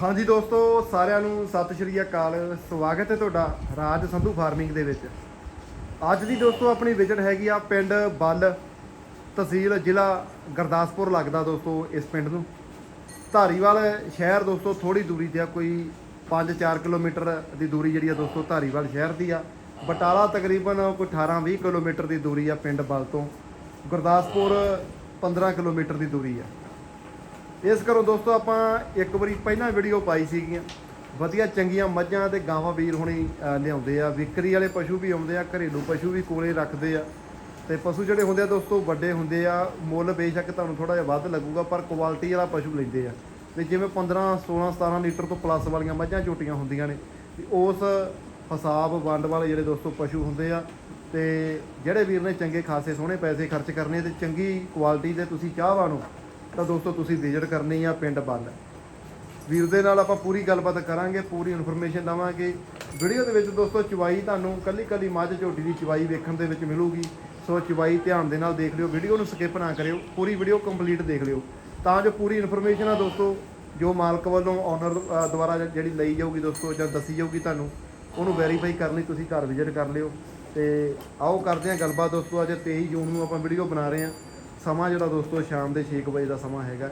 ਹਾਂਜੀ ਦੋਸਤੋ, ਸਾਰਿਆਂ ਨੂੰ ਸਤਿ ਸ਼੍ਰੀ ਅਕਾਲ। ਸਵਾਗਤ ਹੈ ਤੁਹਾਡਾ ਰਾਜ ਸੰਧੂ ਫਾਰਮਿੰਗ ਦੇ ਵਿੱਚ। ਅੱਜ ਦੀ ਦੋਸਤੋ, ਆਪਣੀ ਵਿਜ਼ਿਟ ਹੈਗੀ ਆ ਪਿੰਡ ਬੱਲ ਤਹਿਸੀਲ ਜ਼ਿਲ੍ਹਾ ਗੁਰਦਾਸਪੁਰ ਲੱਗਦਾ ਦੋਸਤੋ, ਇਸ ਪਿੰਡ ਨੂੰ। ਧਾਰੀਵਾਲ ਸ਼ਹਿਰ ਦੋਸਤੋ ਥੋੜੀ ਦੂਰੀ ਤੇ ਆ, ਕੋਈ 5-4 ਕਿਲੋਮੀਟਰ ਦੀ ਦੂਰੀ ਜਿਹੜੀ ਆ ਦੋਸਤੋ, ਧਾਰੀਵਾਲ ਸ਼ਹਿਰ ਦੀ ਆ। ਬਟਾਲਾ ਤਕਰੀਬਨ ਕੋਈ 18-20 ਕਿਲੋਮੀਟਰ ਦੀ ਦੂਰੀ ਆ ਪਿੰਡ ਬੱਲ ਤੋਂ। ਗੁਰਦਾਸਪੁਰ 15 ਕਿਲੋਮੀਟਰ ਦੀ ਦੂਰੀ ਆ। ਇਸ ਕਰੋ ਦੋਸਤੋ, ਆਪਾਂ ਇੱਕ ਵਾਰੀ ਪਹਿਲਾਂ ਵੀਡੀਓ ਪਾਈ ਸੀਗੀਆਂ। ਵਧੀਆ ਚੰਗੀਆਂ ਮੱਝਾਂ ਤੇ ਗਾਵਾਂ ਵੀਰ ਹੁਣੀ ਲਿਆਉਂਦੇ ਆ। ਵਿਕਰੀ ਵਾਲੇ ਪਸ਼ੂ ਵੀ ਆਉਂਦੇ ਆ, ਘਰੇਲੂ ਪਸ਼ੂ ਵੀ ਕੋਲੇ ਰੱਖਦੇ ਆ। ਤੇ ਪਸ਼ੂ ਜਿਹੜੇ ਹੁੰਦੇ ਆ ਦੋਸਤੋ, ਵੱਡੇ ਹੁੰਦੇ ਆ। ਮੁੱਲ ਬੇਸ਼ੱਕ ਤੁਹਾਨੂੰ ਥੋੜਾ ਜਿਹਾ ਵੱਧ ਲੱਗੂਗਾ, ਪਰ ਕੁਆਲਿਟੀ ਵਾਲਾ ਪਸ਼ੂ ਲੈਂਦੇ ਆ। ਤੇ ਜਿਵੇਂ 15 16 17 ਲੀਟਰ ਤੋਂ ਪਲੱਸ ਵਾਲੀਆਂ ਮੱਝਾਂ ਝੋਟੀਆਂ ਹੁੰਦੀਆਂ ਨੇ। ਤੇ ਉਸ ਹਿਸਾਬ, ਵੰਡ ਵਾਲੇ ਜਿਹੜੇ ਦੋਸਤੋ ਪਸ਼ੂ ਹੁੰਦੇ ਆ, ਤੇ ਜਿਹੜੇ ਵੀਰ ਨੇ ਚੰਗੇ ਖਾਸੇ ਸੋਹਣੇ ਪੈਸੇ ਖਰਚ ਕਰਨੇ, ਤੇ ਚੰਗੀ ਕੁਆਲਿਟੀ ਦੇ ਤੁਸੀਂ ਚਾਹਵਾਨ ਹੋ ਤਾਂ ਦੋਸਤੋ ਤੁਸੀਂ ਵਿਜ਼ਿਟ ਕਰਨੀ ਆ ਪਿੰਡ ਬੱਲ ਵੀਰ ਦੇ ਨਾਲ ਆਪਾਂ ਪੂਰੀ ਗੱਲਬਾਤ ਕਰਾਂਗੇ, ਪੂਰੀ ਇਨਫੋਰਮੇਸ਼ਨ ਦਵਾਂਗੇ ਵੀਡੀਓ ਦੇ ਵਿੱਚ ਦੋਸਤੋ ਚਵਾਈ ਤੁਹਾਨੂੰ ਕੱਲੀ ਕੱਲੀ ਮੱਝ ਝੋਟੀ ਦੀ ਚਵਾਈ ਵੇਖਣ ਦੇ ਵਿੱਚ ਮਿਲੂਗੀ। ਸੋ ਚਵਾਈ ਧਿਆਨ ਦੇ ਨਾਲ ਦੇਖ ਲਿਓ ਵੀਡੀਓ ਨੂੰ ਸਕਿਪ ਨਾ ਕਰਿਓ, ਪੂਰੀ ਵੀਡੀਓ ਕੰਪਲੀਟ ਦੇਖ ਲਿਓ। ਤਾਂ ਜੋ ਪੂਰੀ ਇਨਫੋਰਮੇਸ਼ਨ ਆ ਦੋਸਤੋ, ਜੋ ਮਾਲਕ ਵੱਲੋਂ ਓਨਰ ਦੁਆਰਾ ਜਿਹੜੀ ਲਈ ਜਾਊਗੀ ਦੋਸਤੋ ਜਾਂ ਦੱਸੀ ਜਾਊਗੀ ਤੁਹਾਨੂੰ, ਉਹਨੂੰ ਵੈਰੀਫਾਈ ਕਰਨ ਲਈ ਤੁਸੀਂ ਘਰ ਵਿਜ਼ਿਟ ਕਰ ਲਿਓ। ਤੇ ਆਓ ਕਰਦੇ ਹਾਂ ਗੱਲਬਾਤ ਦੋਸਤੋ, ਅੱਜ 23 ਜੂਨ ਨੂੰ ਆਪਾਂ ਵੀਡੀਓ ਬਣਾ ਰਹੇ ਹਾਂ ਸਮਾਂ ਜਿਹੜਾ ਦੋਸਤੋ ਸ਼ਾਮ ਦੇ 6 ਵਜੇ ਦਾ ਸਮਾਂ ਹੈਗਾ।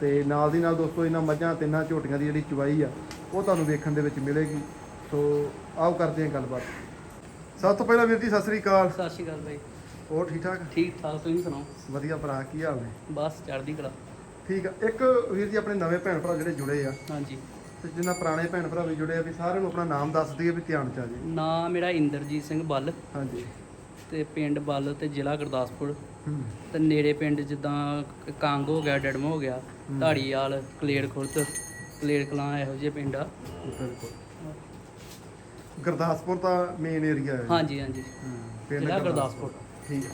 ਤੇ ਨਾਲ ਦੀ ਨਾਲ ਦੋਸਤੋ ਇਹਨਾਂ ਮੱਝਾਂ ਤਿੰਨਾਂ ਝੋਟੀਆਂ ਦੀ ਜਿਹੜੀ ਚਵਾਈ ਆ ਉਹ ਤੁਹਾਨੂੰ ਵੇਖਣ ਦੇ ਵਿੱਚ ਮਿਲੇਗੀ। ਸੋ ਆਓ ਕਰਦੇ ਹਾਂ ਗੱਲਬਾਤ। ਸਭ ਤੋਂ ਪਹਿਲਾਂ ਵੀਰ ਜੀ ਸਤਿ ਸ੍ਰੀ ਅਕਾਲ। ਸਤਿ ਸ਼੍ਰੀ ਅਕਾਲ ਬਾਈ। ਹੋਰ ਠੀਕ ਠਾਕ? ਠੀਕ ਠਾਕ ਤੁਸੀਂ ਸੁਣਾਓ? ਵਧੀਆ ਭਰਾ ਕੀ ਹਾਲ ਨੇ? ਬਸ ਚੜ੍ਹਦੀ ਕਲਾ। ਠੀਕ ਆ। ਇੱਕ ਵੀਰ ਜੀ ਆਪਣੇ ਨਵੇਂ ਭੈਣ ਭਰਾ ਜਿਹੜੇ ਜੁੜੇ ਆ। ਹਾਂਜੀ। ਤੇ ਜਿਨ੍ਹਾਂ ਪੁਰਾਣੇ ਭੈਣ ਭਰਾ ਵੀ ਜੁੜੇ ਆ ਵੀ ਸਾਰਿਆਂ ਨੂੰ ਆਪਣਾ ਨਾਮ ਦੱਸ ਦਈਏ ਵੀ ਧਿਆਨ ਚ ਆ ਜੇ। ਨਾਂ ਮੇਰਾ ਇੰਦਰਜੀਤ ਸਿੰਘ ਬੱਲ। ਹਾਂਜੀ। ਤੇ ਪਿੰਡ ਬੱਲ ਤੇ ਜ਼ਿਲ੍ਹਾ ਗੁਰਦਾਸਪੁਰ। ਤੇ ਨੇੜੇ ਪਿੰਡ ਜਿੱਦਾਂ ਕੰਗ ਹੋ ਗਿਆ ਡੜਮ ਹੋ ਗਿਆ ਧਾੜੀਵਾਲ ਕਲੇੜ ਖੁਰਦ ਕਲੇੜ ਕਲਾਂ ਇਹੋ ਜਿਹੇ ਪਿੰਡ ਆ। ਬਿਲਕੁਲ। ਗੁਰਦਾਸਪੁਰ ਤਾਂ ਮੇਨ ਏਰੀਆ ਹੈ। ਹਾਂਜੀ ਹਾਂਜੀ। ਜ਼ਿਲ੍ਹਾ ਗੁਰਦਾਸਪੁਰ। ਠੀਕ ਹੈ।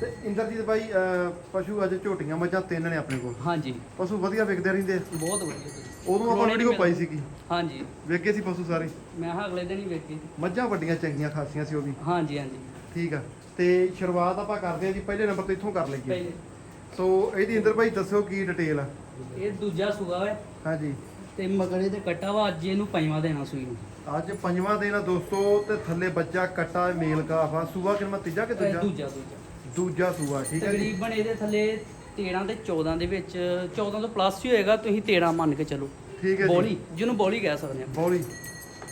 ਤੇ ਇੰਦਰਜੀਤ ਬਾਈ ਅਹ, ਪਸ਼ੂ ਅੱਜ ਝੋਟੀਆਂ ਮੱਝਾਂ ਤਿੰਨ ਨੇ ਆਪਣੇ ਕੋਲ। ਹਾਂਜੀ। ਪਸ਼ੂ ਵਧੀਆ ਵਿਕਦੇ ਰਹਿੰਦੇ ਬਹੁਤ ਵਧੀਆ। ਉਦੋਂ ਆਪਾਂ ਵੀਡੀਓ ਪਾਈ ਸੀਗੀ। ਹਾਂਜੀ। ਵੇਖੇ ਸੀ ਪਸ਼ੂ ਸਾਰੇ? ਮੈਂ ਹਾਂ ਅਗਲੇ ਦਿਨ ਹੀ ਵੇਖੀ। ਮੱਝਾਂ ਵੱਡੀਆਂ ਚੰਗੀਆਂ ਖਾਸੀਆਂ ਸੀ ਉਹ ਵੀ। ਹਾਂਜੀ ਹਾਂਜੀ। ਠੀਕ ਆ। ਤੇ ਸ਼ੁਰੂਆਤ ਆਪਾਂ ਕਰਦੇ ਹਾਂ ਜੀ ਪਹਿਲੇ ਨੰਬਰ ਤੋਂ ਇੱਥੋਂ ਕਰ ਲਈਏ। ਪਹਿਲੇ। ਸੋ ਇਹਦੀ ਇੰਦਰ ਭਾਈ ਦੱਸਿਓ ਕੀ ਡਿਟੇਲ ਆ? ਇਹ ਦੂਜਾ ਸੂਆ ਹੈ ਹਾਂਜੀ। ਤੇ ਮਗਰੇ ਤੇ ਕੱਟਾ ਵਾ ਅੱਜ ਇਹਨੂੰ ਪੰਜਵਾਂ ਦੇਣਾ ਸੂਈ ਨੂੰ। ਅੱਜ ਪੰਜਵਾਂ ਦਿਨ ਆ ਦੋਸਤੋ ਤੇ ਥੱਲੇ ਬੱਚਾ ਕੱਟਾ ਮੇਲ ਕਾਫਾ ਸੂਆ ਕਿੰਨਾ ਤੀਜਾ ਕਿ ਇਹ ਦੂਜਾ? ਦੂਜਾ ਦੂਜਾ। ਦੂਜਾ ਸੂਆ ਠੀਕ ਹੈ ਜੀ? ਤਕਰੀਬਨ ਇਹਦੇ ਥੱਲੇ 13 ਤੇ 14 ਦੇ ਵਿੱਚ 14 ਤੋਂ ਪਲੱਸ ਹੀ ਹੋਏਗਾ ਤੁਸੀਂ 13 ਮੰਨ ਕੇ ਚੱਲੋ। ਠੀਕ ਹੈ ਜੀ। ਬੋਲੀ ਜਿਹਨੂੰ ਬੋਲੀ ਕਹਿ ਸਕਦੇ ਆ ਬੌਲੀ।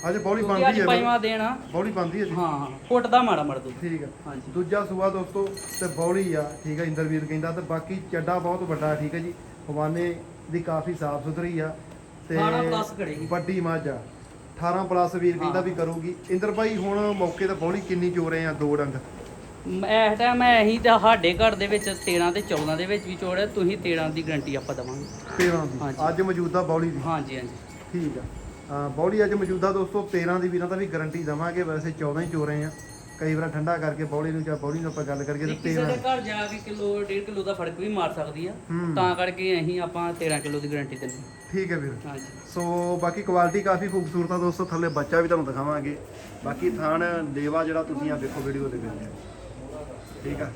ਅੱਜ ਬੌਲੀ ਕਿਉਂਕਿ ਬਣਦੀ ਹੈ ਪੰਜਵਾਂ ਦੇਣਾ ਬੌਲੀ ਬਣਦੀ ਹੈ ਜੀ। ਹਾਂ ਹਾਂ ਫੁੱਟ ਦਾ ਮਾੜਾ ਮੜ ਦੋ ਠੀਕ ਆ। ਹਾਂਜੀ। ਦੂਜਾ ਸੂਆ ਦੋਸਤੋ ਤੇ ਬੌਲੀ ਆ ਠੀਕ ਹੈ ਇੰਦਰਵੀਰ ਕਹਿੰਦਾ ਤੇ ਬਾਕੀ ਚੱਡਾ ਬਹੁਤ ਵੱਡਾ ਠੀਕ ਹੈ ਜੀ। ਹਵਾਨੇ ਦੀ ਕਾਫੀ ਸਾਫ਼ ਸੁਥਰੀ ਆ ਤੇ 18 ਪਲੱਸ ਕਰੇਗੀ ਵੱਡੀ ਮੱਝ ਆ। 18 ਪਲੱਸ ਵੀਰ ਕਹਿੰਦਾ ਹਾਂ। ਵੀ ਕਰੂਗੀ। ਇੰਦਰ ਭਾਈ ਹੁਣ ਮੌਕੇ ਤੇ ਬੌਲੀ ਕਿੰਨੀ ਚੋਰੇ ਆ ਦੋ ਡੰਗ? ਮ- ਇਸ ਟਾਈਮ ਇਹੀ ਤੇ ਸਾਡੇ ਘਰ ਦੇ ਵਿੱਚ 13 ਤੇ 14 ਦੇ ਵਿੱਚ ਵੀ ਚੋੜ ਹੈ। ਤੁਸੀਂ 13 ਦੀ ਗਰੰਟੀ ਆਪਾਂ ਦਵਾਂਗੇ। 13 ਦੀ। ਹਾਂਜੀ। ਅੱਜ ਮੌਜੂਦਾ ਬੌਲੀ ਦੀ। ਹਾਂਜੀ ਹਾਂਜੀ। ਠੀਕ ਆ। ਬੌਲੀ ਅੱਜ ਮੌਜੂਦਾ ਦੋਸਤੋ 13 ਦੀ ਵੀਰਾਂ ਦਾ ਵੀ ਗਾਰੰਟੀ ਦਵਾਂਗੇ। ਵੈਸੇ 14 ਹੀ ਚੋਰੇ ਆ। ਕਈ ਵਾਰ ਠੰਡਾ ਕਰਕੇ ਬੌਲੀ ਨੂੰ ਜਾਂ ਬੌਲੀ ਨੂੰ ਆਪਾਂ ਗੱਲ ਕਰੀਏ ਜੇ ਤੇ ਕਿਸੇ 13 ਦੇ ਘਰ ਜਾ ਕੇ ਕਿਲੋ 1.5 ਕਿਲੋ ਦਾ ਫ਼ਰਕ ਵੀ ਮਾਰ ਸਕਦੀ ਆ। ਹੂੰ। ਤਾਂ ਕਰਕੇ ਅਸੀਂ ਆਪਾਂ 13 ਕਿਲੋ ਦੀ ਗਰੰਟੀ ਦਿੰਦੇ ਠੀਕ ਹੈ ਵੀਰ। ਹਾਂਜੀ। ਸੋ ਬਾਕੀ ਕੁਆਲਿਟੀ ਕਾਫੀ ਖੂਬਸੂਰਤ ਆ ਦੋਸਤੋ ਥੱਲੇ ਬੱਚਾ ਵੀ ਤੁਹਾਨੂੰ ਦਿਖਾਵਾਂਗੇ। ਬਾਕੀ ਥਾਣ ਦੇਵਾ ਜਿਹੜਾ ਤੁਸੀਂ ਆ ਵੇਖੋ ਵੀਡੀਓ ਦੇ ਵਿੱਚ। ਠੀਕ ਆ।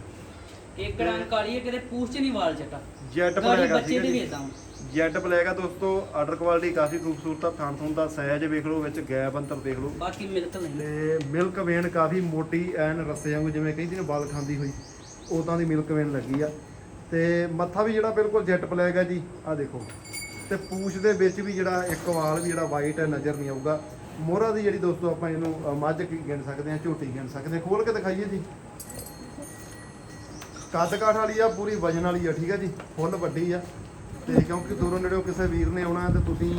ਇੱਕ ਰੰਗ ਕਾਲੀ ਹੈ ਕਿਤੇ ਪੂਛ ਚ ਨਹੀਂ ਵਾਲ ਚਟਾ ਜੈਟ ਗਾੜੀ ਬਲੈਕ ਆ ਬੱਚੇ ਦੇ ਵੀ ਇਦਾਂ ਜੈਟ ਬਲੈਕ ਆ ਦੋਸਤੋ ਆਰਡਰ ਕੁਆਲਿਟੀ ਕਾਫੀ ਖੂਬਸੂਰਤ ਆ ਥਾਣ ਥੁਣ ਦਾ ਸਾਈਜ਼ ਵੇਖ ਲਓ ਵਿੱਚ ਗੈਪ ਅੰਤਰ ਦੇਖ ਲਓ। ਬਾਕੀ ਮਿਲਕ ਨਹੀਂ। ਤੇ ਮਿਲਕ ਵੇਨ ਕਾਫੀ ਮੋਟੀ ਐਨ ਰੱਸੇ ਵਾਂਗੂ ਜਿਵੇਂ ਕਹਿੰਦੀ ਨੇ ਬਾਲ ਖਾਂਦੀ ਹੋਈ ਉਦਾਂ ਦੀ ਮਿਲਕ ਵੇਨ ਲੱਗੀ ਆ। ਤੇ ਮੱਥਾ ਵੀ ਜਿਹੜਾ ਬਿਲਕੁਲ ਜੈਟ ਬਲੈਕ ਆ ਜੀ ਆ ਦੇਖੋ। ਤੇ ਪੂਛ ਦੇ ਵਿੱਚ ਵੀ ਜਿਹੜਾ ਇੱਕ ਵਾਲ ਵੀ ਜਿਹੜਾ ਵਾਈਟ ਹੈ ਨਜ਼ਰ ਨਹੀਂ ਆਊਗਾ। ਮੋਹਰਾ ਦੀ ਜਿਹੜੀ ਦੋਸਤੋ ਆਪਾਂ ਇਹਨੂੰ ਮੱਝ ਕੀ ਗਿਣ ਸਕਦੇ ਆ ਝੋਟੀ ਗਿਣ ਸਕਦੇ ਆ ਖੋਲ ਕੇ ਦਿਖਾਈਏ ਜੀ। ਕੱਦ ਕਾਠ ਵਾਲੀ ਆ ਪੂਰੀ ਵਜਨ ਵਾਲੀ ਆ ਠੀਕ ਆ ਜੀ। ਫੁੱਲ ਵੱਡੀ ਆ। ਤੇ ਕਿਉਂਕਿ ਦੂਰੋਂ ਨੇੜਿਓਂ ਕਿਸੇ ਵੀਰ ਨੇ ਆਉਣਾ ਤੇ ਤੁਸੀਂ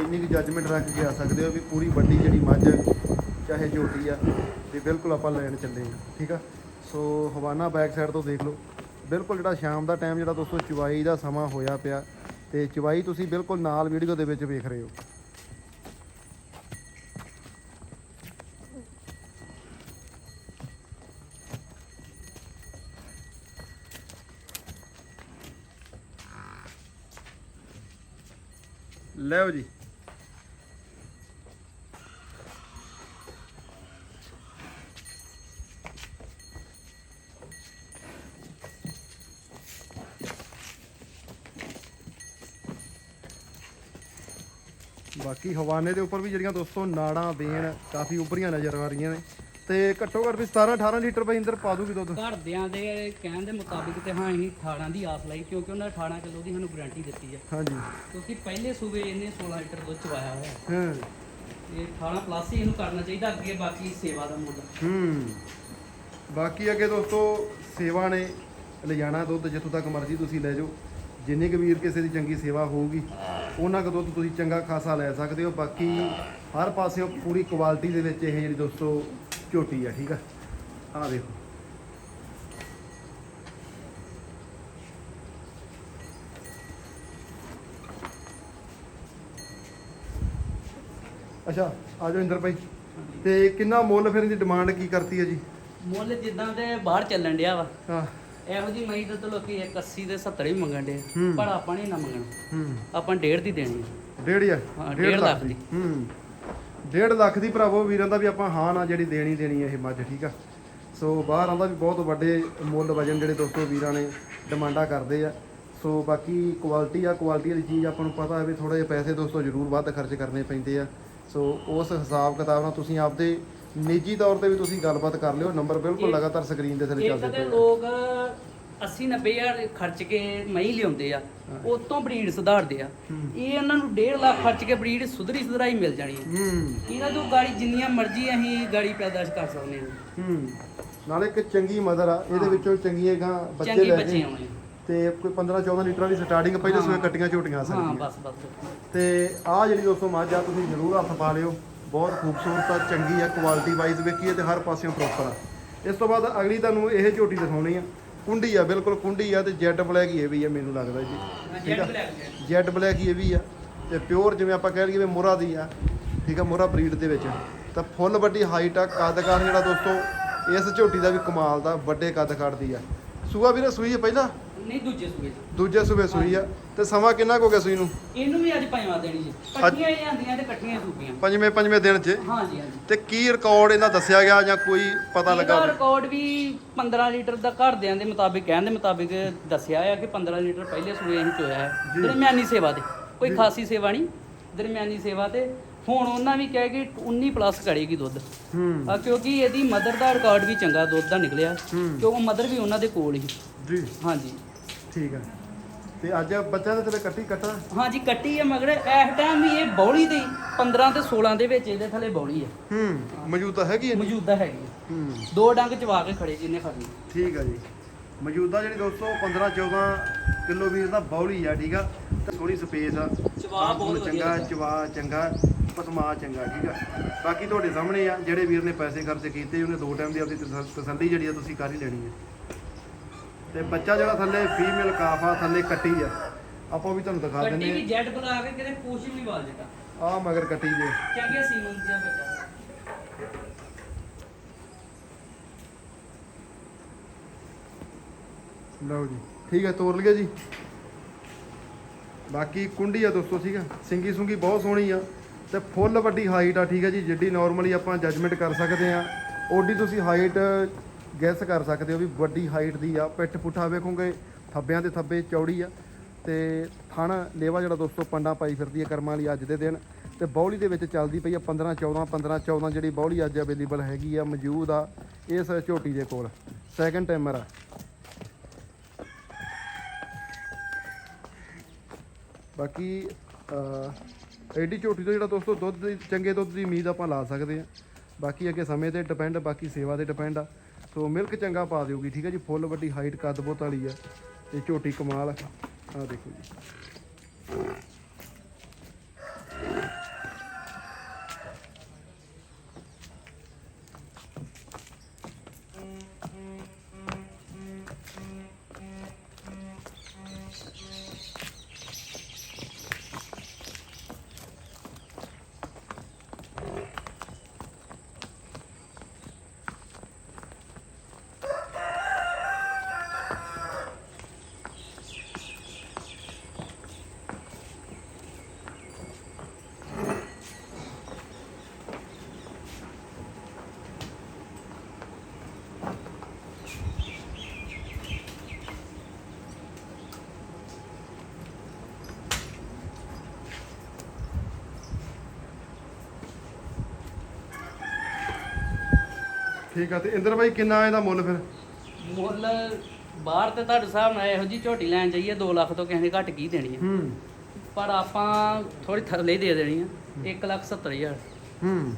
ਇੰਨੀ ਕੁ ਜੱਜਮੈਂਟ ਰੱਖ ਕੇ ਆ ਸਕਦੇ ਹੋ ਵੀ ਪੂਰੀ ਵੱਡੀ ਜਿਹੜੀ ਮੱਝ ਚਾਹੇ ਝੋਟੀ ਆ ਵੀ ਬਿਲਕੁਲ ਆਪਾਂ ਲੈਣ ਚੱਲੇ ਆ ਠੀਕ ਆ? ਸੋ ਹਵਾਨਾ ਬੈਕ ਸਾਈਡ ਤੋਂ ਦੇਖ ਲਓ। ਬਿਲਕੁਲ ਜਿਹੜਾ ਸ਼ਾਮ ਦਾ ਟਾਈਮ ਜਿਹੜਾ ਦੋਸਤੋ ਚੁਵਾਈ ਦਾ ਸਮਾਂ ਹੋਇਆ ਪਿਆ ਤੇ ਚੁਵਾਈ ਤੁਸੀਂ ਬਿਲਕੁਲ ਨਾਲ ਵੀਡੀਓ ਦੇ ਵਿੱਚ ਵੇਖ ਰਹੇ ਹੋ। ਲਓ ਜੀ। ਬਾਕੀ ਹਵਾਨੇ ਦੇ ਉੱਪਰ ਵੀ ਜਿਹੜੀਆਂ ਦੋਸਤੋ ਨਾੜਾਂ ਬੇਨ ਕਾਫੀ ਉੱਭਰੀਆਂ ਨਜ਼ਰ ਆ ਰਹੀਆਂ ਨੇ। ਤੇ ਘੱਟੋ ਘੱਟ ਵੀ 17 18 ਲੀਟਰ ਬਹਿੰਦਰ ਪਾ ਦੂਗੀ ਦੁੱਧ। ਘਰਦਿਆਂ ਦੇ ਕਹਿਣ ਦੇ ਮੁਤਾਬਿਕ ਤੇ ਹਾਂ ਅਸੀਂ 18 ਦੀ ਆਸ ਲਾਈ ਕਿਉਂਕਿ ਉਹਨਾਂ 18 ਕਿਲੋ ਦੀ ਸਾਨੂੰ ਗਾਰੰਟੀ ਦਿੱਤੀ ਹੈ ਹਾਂਜੀ। ਕਿਉਂਕਿ ਪਹਿਲੇ ਸੂਬੇ ਇਹਨੇ 16 ਲੀਟਰ ਦੁੱਧ ਚਵਾਇਆ ਹੋਇਆ। ਹੈ। ਹਾਂ ਤੇ 18 ਪਲੱਸ ਹੀ ਇਹਨੂੰ ਕਰਨਾ ਚਾਹੀਦਾ ਅੱਗੇ ਬਾਕੀ ਸੇਵਾ ਦਾ ਮੁੱਲ। ਹੂੰ। ਬਾਕੀ ਅੱਗੇ ਦੋਸਤੋ ਸੇਵਾ ਨੇ ਲਿਜਾਣਾ ਦੁੱਧ ਜਿੱਥੋਂ ਤੱਕ ਮਰਜ਼ੀ ਤੁਸੀਂ ਲੈ ਜਾਓ। ਜਿੰਨੇ ਕੁ ਵੀਰ ਕਿਸੇ ਦੀ ਚੰਗੀ ਸੇਵਾ ਹੋਊਗੀ ਉਹਨਾਂ ਕੁ ਦੁੱਧ ਤੁਸੀਂ ਚੰਗਾ ਖਾਸਾ ਲੈ ਸਕਦੇ ਹੋ। ਬਾਕੀ ਹਰ ਪਾਸਿਓਂ ਪੂਰੀ ਕੁਆਲਿਟੀ ਦੇ ਵਿੱਚ ਇਹ ਜਿਹੜੀ ਦੋਸਤੋ ਝੋਟੀ ਆ ਠੀਕ ਆ? ਆਹ ਦੇਖੋ। ਅੱਛਾ ਆ ਜਾਓ ਇੰਦਰ ਭਾਈ। ਤੇ ਕਿੰਨਾ ਮੁੱਲ ਫਿਰ ਇਹਦੀ ਡਿਮਾਂਡ ਕੀ ਕਰਤੀ ਹੈ ਜੀ? ਮੁੱਲ ਜਿੱਦਾਂ ਤੇ ਬਾਹਰ ਚੱਲਣ ਡਿਆ ਵਾ। ਹਾਂ। ਇਹੋ ਜੀ ਮਈ ਦੁੱਧ ਲੋਕੀ 180 ਦੇ 70 ਹੀ ਮੰਗਣ ਡੇ। ਪਰ ਆਪਾਂ ਨਹੀਂ ਨਾ ਮੰਗਣਾ। ਹੂੰ। ਆਪਾਂ ਡੇਢ ਦੀ ਦੇਣੀ। ਡੇਢ ਆ। ਹਾਂ, ਲੱਖ ਦੀ। ਹੂੰ। ਡੇਢ ਲੱਖ ਦੀ ਭਰਾਵੋ ਵੀਰਾਂ ਦਾ ਵੀ ਆਪਾਂ ਹਾਂ ਨਾ ਜਿਹੜੀ ਦੇਣੀ ਦੇਣੀ ਹੈ ਇਹ ਮੱਝ ਠੀਕ ਆ? ਸੋ ਬਾਹਰ ਆਂਦਾ ਵੀ ਬਹੁਤ ਵੱਡੇ ਮੁੱਲ ਵਜਨ ਜਿਹੜੇ ਦੋਸਤੋ ਵੀਰਾਂ ਨੇ ਡਿਮਾਂਡਾਂ ਕਰਦੇ ਆ। ਸੋ ਬਾਕੀ ਕੁਆਲਿਟੀ ਆ ਕੁਆਲਿਟੀ ਵਾਲੀ ਚੀਜ਼ ਆਪਾਂ ਨੂੰ ਪਤਾ ਹੈ ਵੀ ਥੋੜੇ ਜਿਹੇ ਪੈਸੇ ਦੋਸਤੋ ਜ਼ਰੂਰ ਵੱਧ ਖਰਚ ਕਰਨੇ ਪੈਂਦੇ ਆ। ਸੋ ਉਸ ਹਿਸਾਬ ਕਿਤਾਬ ਨਾਲ ਤੁਸੀਂ ਆਪਦੇ ਨਿੱਜੀ ਤੌਰ ਤੇ ਵੀ ਤੁਸੀਂ ਗੱਲਬਾਤ ਕਰ ਲਿਓ ਨੰਬਰ ਬਿਲਕੁਲ ਲਗਾਤਾਰ ਸਕਰੀਨ ਦੇ ਥੱਲੇ ਚੱਲਦੇ ਪਏ ਲੋਕ 80 90 ਹਜ਼ਾਰ ਖਰਚ ਕੇ ਮਈ ਲਿਆਉਂਦੇ ਆ ਉਤੋਂ ਬਰੀਡ ਸੁਧਾਰਦੇ ਆ। ਇਹ ਉਹਨਾਂ ਨੂੰ 1.5 ਲੱਖ ਖਰਚ ਕੇ ਬਰੀਡ ਸੁਧਰੀ ਸੁਧਰਾਈ ਮਿਲ ਜਾਣੀ ਹੈ ਹੂੰ। ਇਹਨਾਂ ਤੋਂ ਗਾੜੀ ਜਿੰਨੀਆਂ ਮਰਜ਼ੀ ਅਸੀਂ ਗਾੜੀ ਪੈਦਾਸ਼ ਕਰ ਸਕਦੇ ਹਾਂ। ਹੂੰ। ਨਾਲੇ ਇੱਕ ਚੰਗੀ ਮਦਰ ਆ ਇਹਦੇ ਵਿੱਚੋਂ ਚੰਗੀਆਂ ਗਾਂ ਬੱਚੇ ਲੈ ਕੇ ਤੇ ਕੋਈ 15 14 ਲੀਟਰਾਂ ਦੀ ਸਟਾਰਟਿੰਗ ਪਹਿਲੇ ਸੂਏ ਕੱਟੀਆਂ ਝੋਟੀਆਂ ਹਾਂ ਸਕਦੀਆਂ ਬਸ ਬਸ। ਤੇ ਆਹ ਜਿਹੜੀ ਦੋਸਤੋ ਮੱਝ ਆ ਤੁਸੀਂ ਜ਼ਰੂਰ ਹੱਥ ਪਾ ਲਿਓ। ਬਹੁਤ ਖੂਬਸੂਰਤ ਆ ਚੰਗੀ ਆ ਕੁਆਲਿਟੀ ਵਾਈਜ਼ ਵੇਖੀਏ ਤੇ ਹਰ ਪਾਸਿਓਂ ਪ੍ਰੋਪਰ ਆ। ਇਸ ਤੋਂ ਬਾਅਦ ਅਗਲੀ ਤੁਹਾਨੂੰ ਇਹ ਝੋਟੀ ਦਿਖਾਉਣੀ ਆ। ਕੁੰਡੀ ਆ ਬਿਲਕੁਲ ਕੁੰਡੀ ਆ ਤੇ ਜੈਟ ਬਲੈਕ ਹੀ ਇਹ ਵੀ ਆ ਮੈਨੂੰ ਲੱਗਦਾ ਜੀ। ਠੀਕ ਆ? ਜੈਡ ਬਲੈਕ ਜੈਟ ਬਲੈਕ ਹੀ ਇਹ ਵੀ ਆ ਤੇ ਪਿਓਰ ਜਿਵੇਂ ਆਪਾਂ ਕਹਿ ਲਈਏ ਵੀ ਮੁਰਾ ਦੀ ਆ ਠੀਕ ਆ ਮੁਰਾ ਬਰੀਡ ਦੇ ਵਿੱਚ। ਤਾਂ ਫੁੱਲ ਵੱਡੀ ਹਾਈਟ ਆ ਕੱਦਕਾਰ ਜਿਹੜਾ ਦੋਸਤੋ ਇਸ ਝੋਟੀ ਦਾ ਵੀ ਕਮਾਲ ਦਾ ਵੱਡੇ ਕੱਦ ਕੱਢਦੀ ਆ। ਸੂਆ ਵੀਰੇ ਸੂਈ ਪਹਿਲਾਂ? ਨਹੀਂ ਦੂਜੇ ਸੂਏ 'ਚ। ਦੂਜੇ ਸੂਬੇ ਸੂਈ ਆ। ਤੇ ਸਮਾਂ ਕਿੰਨਾ ਕੁ ਹੋ ਗਿਆ ਸੂਈ ਨੂੰ? ਇਹਨੂੰ ਵੀ ਅੱਜ ਪੰਜਵਾਂ ਦੇਣੀ ਜੀ। ਇਕੱਠੀਆਂ ਹੀ ਆਂਦੀਆਂ ਤੇ ਇਕੱਠੀਆਂ ਸੂਪੀਆਂ। ਪੰਜਵੇਂ ਪੰਜਵੇਂ ਦਿਨ 'ਚ? ਹਾਂਜੀ ਹਾਂਜੀ ਤੇ ਕੀ ਰਿਕਾਰਡ ਇਹਨਾਂ ਦੱਸਿਆ ਗਿਆ ਜਾਂ ਕੋਈ ਪਤਾ ਲੱਗਾ ਇਹਦਾ ਹੋਵੇ? ਰਿਕਾਰਡ ਵੀ 15 ਲੀਟਰ ਦਾ ਘਰਦਿਆਂ ਦੇ ਮੁਤਾਬਿਕ ਕਹਿਣ ਦੇ ਮੁਤਾਬਿਕ ਦੱਸਿਆ ਆ ਕਿ 15 ਲੀਟਰ ਪਹਿਲੇ ਸੂਏ ਅਸੀਂ ਚੋਇਆ ਹੈ। ਦਰਮਿਆਨੀ ਸੇਵਾ ਤੇ। ਕੋਈ ਖਾਸੀ ਸੇਵਾ ਨਹੀਂ। ਦਰਮਿਆਨੀ ਸੇਵਾ ਤੇ। ਹੁਣ ਉਹਨਾਂ ਵੀ ਕਹਿ ਕਿ 19 ਪਲੱਸ ਕਰੇਗੀ ਦੁੱਧ। ਹੂੰ। ਆ ਕਿਉਂਕਿ ਇਹਦੀ ਮਦਰ ਦਾ ਰਿਕਾਰਡ ਵੀ ਚੰਗਾ ਦੁੱਧ ਦਾ ਨਿਕਲਿਆ। ਕਿਉਂਕਿ ਮਦਰ ਵੀ ਉਹਨਾਂ ਦੇ ਕੋਲ ਹੀ। ਜੀ। ਹਾਂਜੀ ਠੀਕ ਹੈ ਤੇ ਅੱਜ ਬੱਚਾ ਦੇ ਥੱਲੇ ਕੱਟੀ ਕੱਟਾ ਹਾਂਜੀ ਕੱਟੀ ਹੈ ਮਗਰ ਇਸ ਟਾਈਮ ਵੀ ਇਹ ਬੌਲੀ ਦੀ 15 ਤੇ 16 ਦੇ ਵਿੱਚ ਇਹਦੇ ਥੱਲੇ ਬੌਲੀ ਹੈ ਹੂੰ ਮੌਜੂਦਾ ਹੈਗੀ ਹੈ ਮੌਜੂਦਾ ਹੈਗੀ ਹੈ। ਹੂੰ। ਦੋ ਡੰਗ ਚਵਾ ਕੇ ਖੜੇ ਜਿੰਨੇ ਖੜਨੀ ਠੀਕ ਹੈ ਜੀ। ਮੌਜੂਦਾ ਜਿਹੜੀ ਦੋਸਤੋ 15 14 ਕਿਲੋ ਵੀਰ ਦਾ ਬੌਲੀ ਆ ਠੀਕ ਆ। ਤੇ ਥੋੜੀ ਸਪੇਸ ਆ। ਚਵਾ ਬਹੁਤ ਵਧੀਆ ਚੰਗਾ। ਚਵਾ ਚੰਗਾ ਪਸਮਾ ਚੰਗਾ ਠੀਕ ਆ। ਬਾਕੀ ਤੁਹਾਡੇ ਸਾਹਮਣੇ ਆ ਜਿਹੜੇ ਵੀਰ ਨੇ ਪੈਸੇ ਖਰਚ ਕੀਤੇ ਉਹਨੇ ਦੋ ਟਾਈਮ ਦੀ ਆਪਣੀ ਤਸੱਲ- ਤਸੱਲੀ ਜਿਹੜੀ ਆ ਤੁਸੀਂ ਕਰ ਹੀ ਲੈਣੀ ਹੈ ਤੇ ਬੱਚਾ ਜਿਹੜਾ ਥੱਲੇ ਫੀਮੇਲ ਕਾਫਾ ਥੱਲੇ ਕੱਟੀ ਆ। ਆਪਾਂ ਵੀ ਤੁਹਾਨੂੰ ਦਿਖਾ ਕੱਟੀ ਵੀ ਜੈਟ ਬਣਾ ਕੇ ਕਿਤੇ ਪੂਛ ਵੀ ਵਾਲ ਦਿੱਤਾ। ਆ ਮਗਰ ਕੱਟੀ ਜੇ। ਚੰਗੇ ਸੀਮਨ ਦੀਆਂ ਬੱਚਾ। ਲਓ ਜੀ ਠੀਕ ਹੈ ਤੋਰ ਲਿਆ ਜੀ। ਬਾਕੀ ਕੁੰਡੀ ਆ ਦੋਸਤੋ ਠੀਕ ਆ। ਸਿੰਗੀ ਸੁੰਗੀ ਬਹੁਤ ਸੋਹਣੀ ਆ। ਤੇ ਫੁੱਲ ਵੱਡੀ ਹਾਈਟ ਆ ਠੀਕ ਆ ਜੀ ਜਿੱਡੀ ਨਾਰਮਲੀ ਆਪਾਂ ਜੱਜਮੈਂਟ ਕਰ ਸਕਦੇ ਆ। ਓਡੀ ਤੁਸੀਂ ਹਾਈਟ ਗੈਸ ਕਰ ਸਕਦੇ ਹੋ ਵੀ ਵੱਡੀ ਹਾਈਟ ਦੀ ਆ। ਪਿੱਠ ਪੁੱਠਾ ਵੇਖੋਗੇ, ਥੱਬਿਆਂ ਦੇ ਥੱਬੇ ਚੌੜੀ ਆ। ਤੇ ਥਣ ਲੇਵਾ ਜਿਹੜਾ ਦੋਸਤੋ ਪੰਡਾ ਪਾਈ ਫਿਰਦੀ ਹੈ ਕਰਮਾਂ ਲਈ ਅੱਜ ਦੇ ਦਿਨ। ਤੇ ਬੌਲੀ ਦੇ ਵਿੱਚ ਚੱਲਦੀ ਪਈ ਆ 15 14 15 14 ਜਿਹੜੀ ਬੌਲੀ ਅੱਜ ਅਵੇਲੇਬਲ ਹੈਗੀ ਆ, ਮੌਜੂਦ ਆ ਇਸ ਝੋਟੀ ਦੇ ਕੋਲ। ਸੈਕੰਡ ਟਾਈਮਰ ਆ। ਬਾਕੀ ਐਡੀ ਝੋਟੀ ਤੋਂ ਜਿਹੜਾ ਦੋਸਤੋ ਦੁੱਧ ਦੀ, ਚੰਗੇ ਦੁੱਧ ਦੀ ਉਮੀਦ ਆਪਾਂ ਲਾ ਸਕਦੇ ਆ। ਬਾਕੀ ਅੱਗੇ ਸਮੇਂ ਤੇ ਡਿਪੈਂਡ ਬਾਕੀ ਸੇਵਾ ਤੇ ਡਿਪੈਂਡ ਆ। ਸੋ ਮਿਲਕ ਚੰਗਾ ਪਾ ਦਿਓਗੀ, ਠੀਕ ਹੈ ਜੀ? ਫੁੱਲ ਵੱਡੀ ਹਾਈਟ ਕੱਦ ਬਹੁਤ ਵਾਲੀ ਆ ਤੇ ਝੋਟੀ ਕਮਾਲ ਆ। ਆਹ ਦੇਖੋ ਜੀ। ਠੀਕ ਆ ਤੇ ਇੰਦਰ ਬਾਈ ਕਿੰਨਾ ਇਹਦਾ ਮੁੱਲ ਫਿਰ? ਮੁੱਲ ਬਾਹਰ ਤੇ ਤੁਹਾਡੇ ਹਿਸਾਬ ਨਾਲ ਇਹੋ ਜੀ ਝੋਟੀ ਲੈਣ ਜਾਈਏ 2 ਲੱਖ ਤੋਂ ਕਿਸੇ ਨੇ ਘੱਟ ਕੀ ਦੇਣੀ ਹੈ ਹੂੰ। ਪਰ ਆਪਾਂ ਥੋੜੀ ਥੱਲੇ ਦੇ ਦੇਣੀ ਆ 1 ਲੱਖ 70 ਹਜ਼ਾਰ। ਹੂੰ।